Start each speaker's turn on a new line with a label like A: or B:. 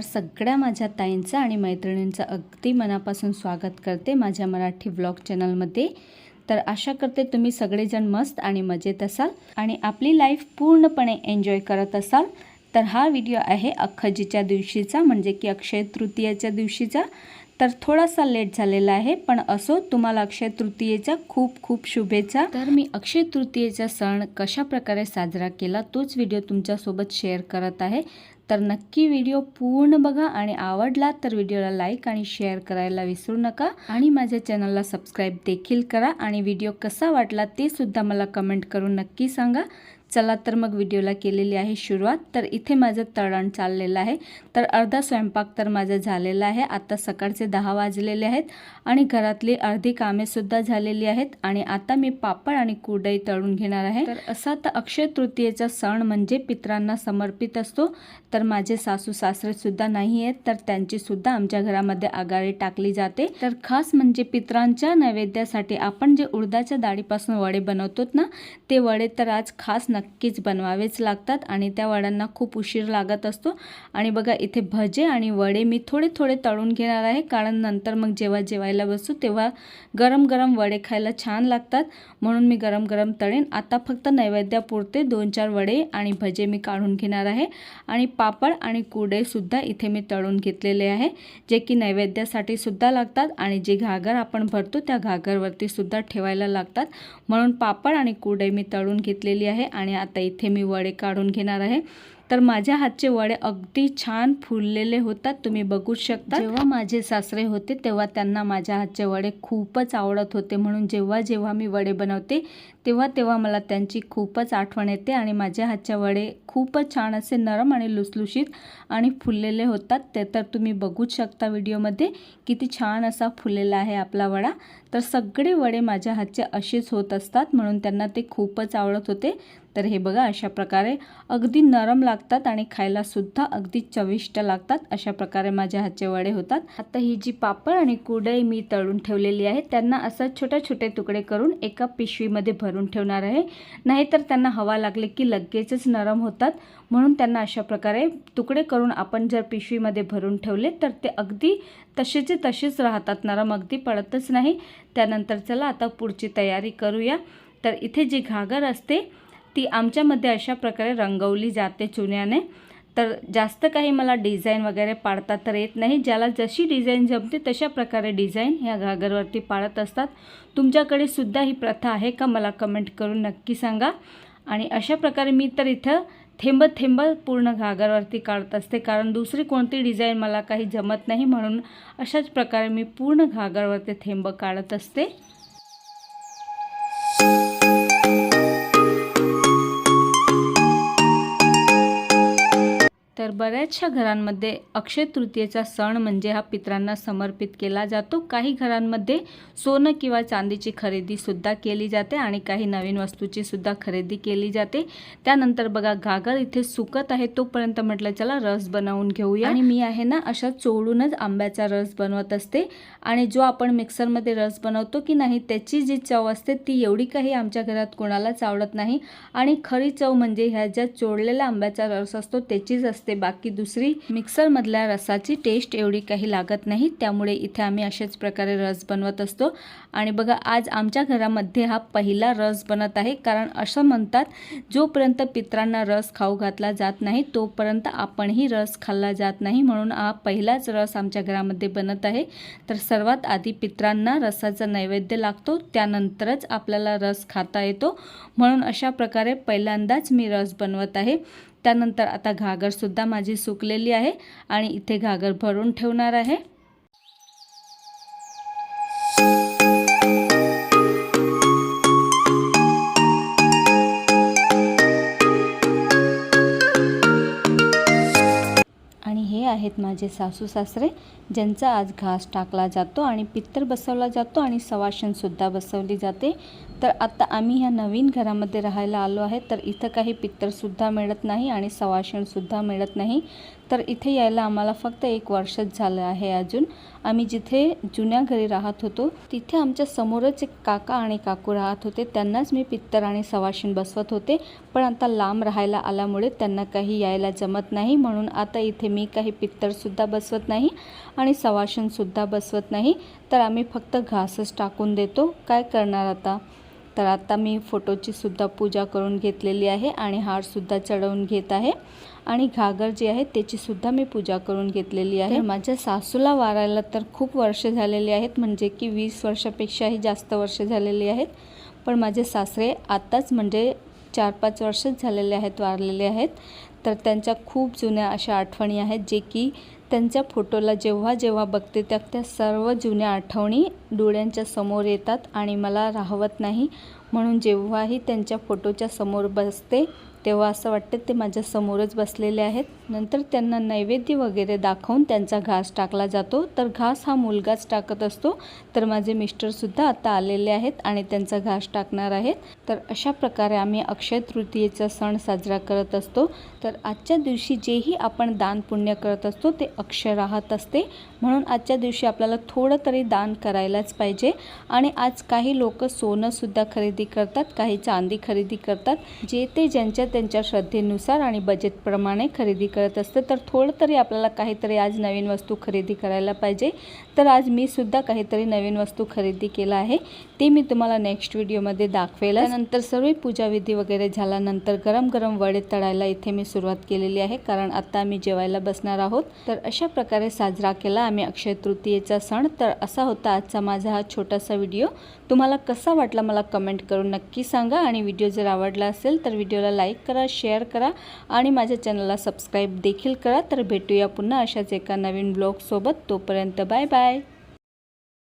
A: नमस्कार. सगळ्या माझ्या ताईंचं आणि मैत्रिणींचं अगदी मनापासून स्वागत करते माझ्या मराठी व्लॉग चॅनलमध्ये. तर आशा करते तुम्ही सगळेजण मस्त आणि मजेत असाल आणि आपली लाईफ पूर्णपणे एन्जॉय करत असाल. तर हा व्हिडिओ आहे अख्खजीच्या दिवशीचा म्हणजे की अक्षय तृतीयाच्या दिवशीचा. तर थोडासा लेट झालेला आहे पण असो तुम्हाला अक्षय तृतीयेच्या खूप खूप शुभेच्छा. तर मी अक्षय तृतीयेचा सण कशा प्रकारे साजरा केला तोच व्हिडिओ तुमच्यासोबत शेअर करत आहे. तर नक्की व्हिडिओ पूर्ण बघा आणि आवडला तर व्हिडिओला लाईक आणि शेअर करायला विसरू नका. आणि माझ्या चॅनलला सबस्क्राईब देखील करा आणि व्हिडिओ कसा वाटला ते सुद्धा मला कमेंट करून नक्की सांगा. चला तर मग व्हिडिओला केलेली आहे सुरुवात. तर इथे माझं तळण चाललेलं आहे. तर अर्धा स्वयंपाक तर माझा झालेला आहे. आता सकाळचे दहा वाजलेले आहेत आणि घरातली अर्धी कामेसुद्धा झालेली आहेत. आणि आता मी पापड आणि कुडई तळून घेणार आहे. तर असा तर अक्षय तृतीयेचा सण म्हणजे पित्रांना समर्पित असतो. तर माझे सासू सासरेसुद्धा नाही आहेत. तर त्यांचीसुद्धा आमच्या घरामध्ये आघाडी टाकली जाते. तर खास म्हणजे पित्रांच्या नैवेद्यासाठी आपण जे उडदाच्या डाळीपासून वडे बनवतो ना ते वडे तर आज खास नक्कीच बनवावेच लागतात आणि त्या वड्यांना खूप उशीर लागत असतो. आणि बघा इथे भजे आणि वडे मी थोडे थोडे तळून घेणार आहे कारण नंतर मग जेव्हा जेवायला बसू तेव्हा गरम गरम वडे खायला छान लागतात. म्हणून मी गरम गरम तळेन. आता फक्त नैवेद्यापुरते दोन चार वडे आणि भजे मी काढून घेणार आहे. आणि पापड आणि कुडेसुद्धा इथे मी तळून घेतलेले आहे जे की नैवेद्यासाठी सुद्धा लागतात आणि जे घागर आपण भरतो त्या घागरवरती सुद्धा ठेवायला लागतात. म्हणून पापड आणि कुडे मी तळून घेतलेली आहे आणि आता इथे मी वडे काढून घेणार आहे. तर माझ्या हातचे वडे अगदी छान फुललेले होतात. तुम्ही बघू शकता. जेव्हा माझे सासरे होते तेव्हा त्यांना माझ्या हातचे वडे खूपच आवडत होते. म्हणून जेव्हा जेव्हा मी वडे बनवते तेव्हा तेव्हा मला त्यांची खूपच आठवण येते आणि माझ्या हातच्या वडे खूपच छान असे नरम आणि लुसलुशीत आणि फुललेले होतात. ते तर तुम्ही बघूच शकता व्हिडिओमध्ये. किती छान असा फुललेला आहे आपला वडा. तर सगळे वडे माझ्या हातचे असेच होत असतात. म्हणून त्यांना ते खूपच आवडत होते. तर हे बघा अशा प्रकारे अगदी नरम लागतात आणि खायला सुद्धा अगदी चविष्ट लागतात. अशा प्रकारे माझ्या हातचे वडे होतात. आता ही जी पापड आणि कुडई मी तळून ठेवलेली आहे त्यांना असं छोटे छोटे तुकडे करून एका पिशवीमध्ये भरून ठेवणार आहे. नाहीतर त्यांना हवा लागले की लगेचच नरम होतात. म्हणून त्यांना अशा प्रकारे तुकडे करून आपण जर पिशवीमध्ये भरून ठेवले तर ते अगदी तसेचे तसेच राहतात. नरम अगदी पडतच नाही. त्यानंतर चला आता पुढची तयारी करूया. तर इथे जी घागर असते ती आमच्यामध्ये अशा प्रकारे रंगवली जाते चुन्याने. तर जास्त काही मला डिझाईन वगैरे पाडता तर येत नाही. ज्याला जशी डिझाईन जमते तशा प्रकारे डिझाईन ह्या घागरवरती पाडत असतात. तुमच्याकडे सुद्धा ही प्रथा आहे का मला कमेंट करून नक्की सांगा. आणि अशा प्रकारे मी तर इथं थेंब थेंब पूर्ण घागरवरती काढत असते. कारण दुसरी कोणती डिझाईन मला काही जमत नाही म्हणून अशाच प्रकारे मी पूर्ण घागरवरती थेंब काढत असते. तर बऱ्याचशा घरांमध्ये अक्षय तृतीयेचा सण म्हणजे हा पित्रांना समर्पित केला जातो. काही घरांमध्ये सोनं किंवा चांदीची खरेदीसुद्धा केली जाते आणि काही नवीन वस्तूची सुद्धा खरेदी केली जाते. त्यानंतर बघा घागर इथे सुकत आहे तोपर्यंत म्हटलं चला रस बनवून घेऊया. आणि मी आहे ना अशा चोळूनच आंब्याचा रस बनवत असते. आणि जो आपण मिक्सरमध्ये रस बनवतो की नाही त्याची जी चव असते ती एवढी काही आमच्या घरात कोणालाच आवडत नाही. आणि खरी चव म्हणजे ह्या ज्या चोळलेल्या आंब्याचा रस असतो त्याचीच असते. बाकी दुसरी मिक्सरमधल्या रसाची टेस्ट एवढी काही लागत नाही. त्यामुळे इथे आम्ही अशाच प्रकारे रस बनवत असतो. आणि बघा आज आमच्या घरामध्ये हा पहिला रस बनत आहे. कारण असं म्हणतात जोपर्यंत पित्रांना रस खाऊ घातला जात नाही तोपर्यंत आपणही रस खाल्ला जात नाही. म्हणून हा पहिलाच रस आमच्या घरामध्ये बनत आहे. तर सर्वात आधी पित्रांना रसाचा नैवेद्य लागतो. त्यानंतरच आपल्याला रस खाता येतो. म्हणून अशा प्रकारे पहिल्यांदाच मी रस बनवत आहे. त्यानंतर आता घागरसुद्धा माझी सुकलेली आहे आणि इथे घागर भरून ठेवणार आहे. आहेत माझे सासू सासरे ज्यांचा आज घास टाकला जातो आणि पित्तर बसवला जातो आणि सवाशणसुद्धा बसवली जाते. तर आता आम्ही ह्या नवीन घरामध्ये राहायला आलो आहे तर इथं काही पित्तरसुद्धा मिळत नाही आणि सवाशणसुद्धा मिळत नाही. तर इथे यायला आम्हाला फक्त एक वर्षच झालं आहे अजून. आम्ही जिथे जुन्या घरी राहत होतो तिथे आमच्या समोरच एक काका आणि काकू राहत होते. त्यांनाच मी पित्तर आणि सवाशीण बसवत होते. पण आता लांब राहायला आल्यामुळे त्यांना काही यायला जमत नाही म्हणून आता इथे मी काही पित्त पित्तरसुद्धा बसवत नाही आणि सवाशीणसुद्धा बसवत नाही. तर आम्ही फक्त घासच टाकून देतो. काय करणार आता? तर आता मी फोटोची सुद्धा पूजा करून घेतलेली आहे आणि हारसुद्धा चढवून घेत आहे. आणि घागर जी आहे त्याचीसुद्धा मी पूजा करून घेतलेली आहे. माझ्या सासूला वारायला तर खूप वर्ष झालेली आहेत. म्हणजे की वीस वर्षापेक्षाही जास्त वर्ष झालेली आहेत. पण माझे सासरे आत्ताच म्हणजे चार पाच वर्षच झालेले आहेत वारलेले आहेत. तर त्यांच्या खूप जुन्या अशा आठवणी आहेत जे की त्यांच्या फोटोला जेव्हा जेव्हा बघते त्या त्या सर्व जुन्या आठवणी डोळ्यांच्या समोर येतात आणि मला राहवत नाही. म्हणून जेव्हाही त्यांच्या फोटोच्या समोर बसते तेव्हा असं वाटतं ते माझ्या समोरच बसलेले आहेत. नंतर त्यांना नैवेद्य वगैरे दाखवून त्यांचा घास टाकला जातो. तर घास हा मुलगाच टाकत असतो. तर माझे मिस्टरसुद्धा आता आलेले आहेत आणि त्यांचा घास टाकणार आहेत. तर अशा प्रकारे आम्ही अक्षय तृतीयेचा सण साजरा करत असतो. तर आजच्या दिवशी जेही आपण दान पुण्य करत असतो ते अक्षय राहत असते. म्हणून आजच्या दिवशी आपल्याला थोडं तरी दान करायलाच पाहिजे. आणि आज काही लोक सोनंसुद्धा खरेदी करतात काही चांदी खरेदी करतात. जे ते ज्यांच्या त्यांच्या श्रद्धेनुसार आणि बजेटप्रमाणे खरेदी करत असते. तर थोडं तरी आपल्याला काहीतरी आज नवीन वस्तू खरेदी करायला पाहिजे. तर आज मी सुद्धा काहीतरी नवीन वस्तू खरेदी केला आहे. ते मी तुम्हाला नेक्स्ट व्हिडिओमध्ये दाखवेल नंतर सर्व पूजाविधी वगैरे झाल्यानंतर गरम गरम वडे तळायला इथे मी सुरुवात केलेली आहे. कारण आता आम्ही जेवायला बसणार आहोत. तर अशा प्रकारे साजरा केला आम्ही अक्षय तृतीयेचा सण. तर असा होता आजचा माझा हा छोटासा व्हिडिओ तुम्हाला कसा वाटला मला कमेंट करून नक्की सांगा. आणि व्हिडिओ जर आवडला असेल तर व्हिडिओला लाईक लाईक करा शेअर करा आणि माझ्या चॅनलला सबस्क्राईब देखील करा. तर भेटूया पुन्हा अशाच एका नवीन ब्लॉगसोबत तोपर्यंत बाय बाय